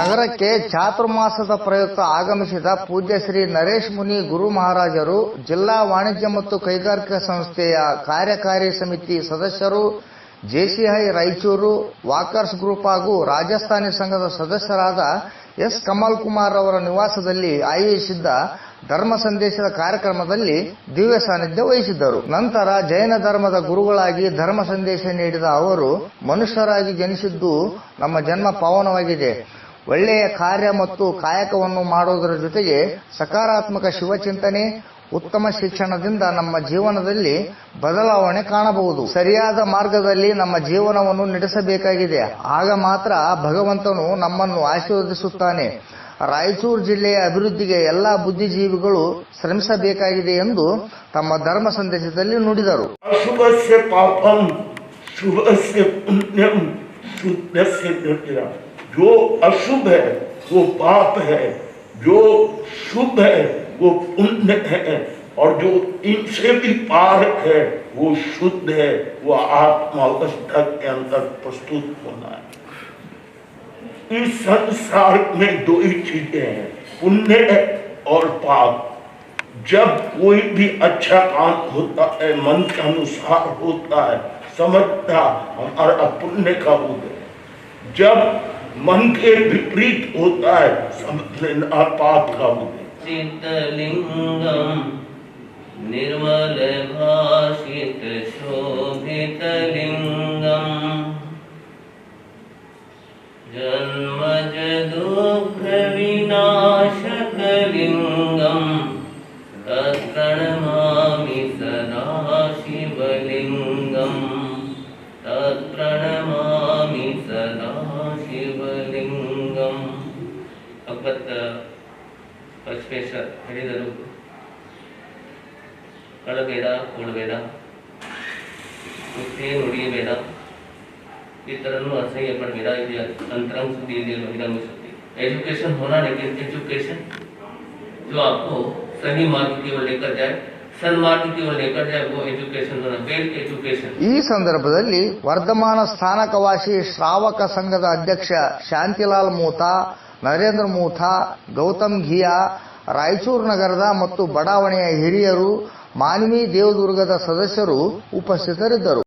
ನಗರಕ್ಕೆ ಚಾತುರ್ಮಾಸದ ಪ್ರಯುಕ್ತ ಆಗಮಿಸಿದ ಪೂಜ್ಯ ಶ್ರೀ ನರೇಶ್ ಮುನಿ ಗುರು ಮಹಾರಾಜರು ಜಿಲ್ಲಾ ವಾಣಿಜ್ಯ ಮತ್ತು ಕೈಗಾರಿಕಾ ಸಂಸ್ಥೆಯ ಕಾರ್ಯಕಾರಿ ಸಮಿತಿ ಸದಸ್ಯರು ಜೆಸಿಐ ರಾಯಚೂರು ವಾಕರ್ಸ್ ಗ್ರೂಪ್ ಹಾಗೂ ರಾಜಸ್ಥಾನಿ ಸಂಘದ ಸದಸ್ಯರಾದ ಎಸ್ ಕಮಲ್ ಕುಮಾರ್ ಅವರ ನಿವಾಸದಲ್ಲಿ ಆಯೋಜಿಸಿದ್ದ ಧರ್ಮ ಸಂದೇಶದ ಕಾರ್ಯಕ್ರಮದಲ್ಲಿ ದಿವ್ಯ ಸಾನ್ನಿಧ್ಯ ವಹಿಸಿದ್ದರು ನಂತರ ಜೈನ ಧರ್ಮದ ಗುರುಗಳಾಗಿ ಧರ್ಮ ಸಂದೇಶ ನೀಡಿದ ಅವರು ಮನುಷ್ಯರಾಗಿ ಜನಿಸಿದ್ದು ನಮ್ಮ ಜನ್ಮ ಪಾವನವಾಗಿದೆ ಒಳ್ಳೆಯ ಕಾರ್ಯ ಮತ್ತು ಕಾಯಕವನ್ನು ಮಾಡುವುದರ ಜೊತೆಗೆ ಸಕಾರಾತ್ಮಕ ಶಿವಚಿಂತನೆ ಉತ್ತಮ ಶಿಕ್ಷಣದಿಂದ ನಮ್ಮ ಜೀವನದಲ್ಲಿ ಬದಲಾವಣೆ ಕಾಣಬಹುದು ಸರಿಯಾದ ಮಾರ್ಗದಲ್ಲಿ ನಮ್ಮ ಜೀವನವನ್ನು ನಡೆಸಬೇಕಾಗಿದೆ ಆಗ ಮಾತ್ರ ಭಗವಂತನು ನಮ್ಮನ್ನು ಆಶೀರ್ವದಿಸುತ್ತಾನೆ ರಾಯಚೂರು ಜಿಲ್ಲೆಯ ಅಭಿವೃದ್ಧಿಗೆ ಎಲ್ಲಾ ಬುದ್ಧಿಜೀವಿಗಳು ಶ್ರಮಿಸಬೇಕಾಗಿದೆ ಎಂದು ತಮ್ಮ ಧರ್ಮ ಸಂದೇಶದಲ್ಲಿ ನುಡಿದರು जो अशुभ है वो पाप है जो शुभ है वो पुण्य है और जो इनसे भी पार है वो शुद्ध है वो आत्मा अवस्था के अंदर प्रस्तुत होना है इस संसार में दो ही चीजें हैं पुण्य और पाप जब कोई भी अच्छा काम होता है मन के अनुसार होता है समझता हमारा पुण्य का उदय जब मन के विपरीत होता है समझ लेना पाप का चित्तलिंगम निर्मल भाषित शोभित लिंगम जन्म दुख विनाशक लिंगम ಸ್ಪೀಕರ್ ಹೇಳಿದುದು ಅದು ಏನೋ ಓಡಬೇಡ ಇತ್ತರನು ಅಸಹ್ಯಪಡಿರ ವಿದ್ಯ ಅಂತಂತ್ರದಿಂದ ವಿದ್ಯೆ ಒದಗನಿಸುತ್ತೆ ಎಜುಕೇಶನ್ ہونا lekin ಎಜುಕೇಶನ್ ಜೋಅಪೋ ಸನ್ಮಾನ್ದಿಕ್ಕೆ ಒಳ್ಳೆಕದಾಯ ಸನ್ಮಾನ್ದಿಕ್ಕೆ ಒಳ್ಳೆಕದಾಯವು ಎಜುಕೇಶನ್ ಬನ ಬೇರ್ ಎಜುಕೇಶನ್ ಈ ಸಂದರ್ಭದಲ್ಲಿ ವರ್ತಮಾನ ಸ್ಥಾನಕವಾಸಿ ಶ್ರಾವಕ ಸಂಘದ ಅಧ್ಯಕ್ಷ ಶಾಂತಿಲಾಲ್ ಮೂತಾ ನರೇಂದ್ರ ಮೂಥಾ ಗೌತಮ್ ಘಿಯಾ ರಾಯಚೂರು ನಗರದ ಮತ್ತು ಬಡಾವಣೆಯ ಹಿರಿಯರು ಮಾನ್ವಿ ದೇವದುರ್ಗದ ಸದಸ್ಯರು ಉಪಸ್ಥಿತರಿದ್ದರು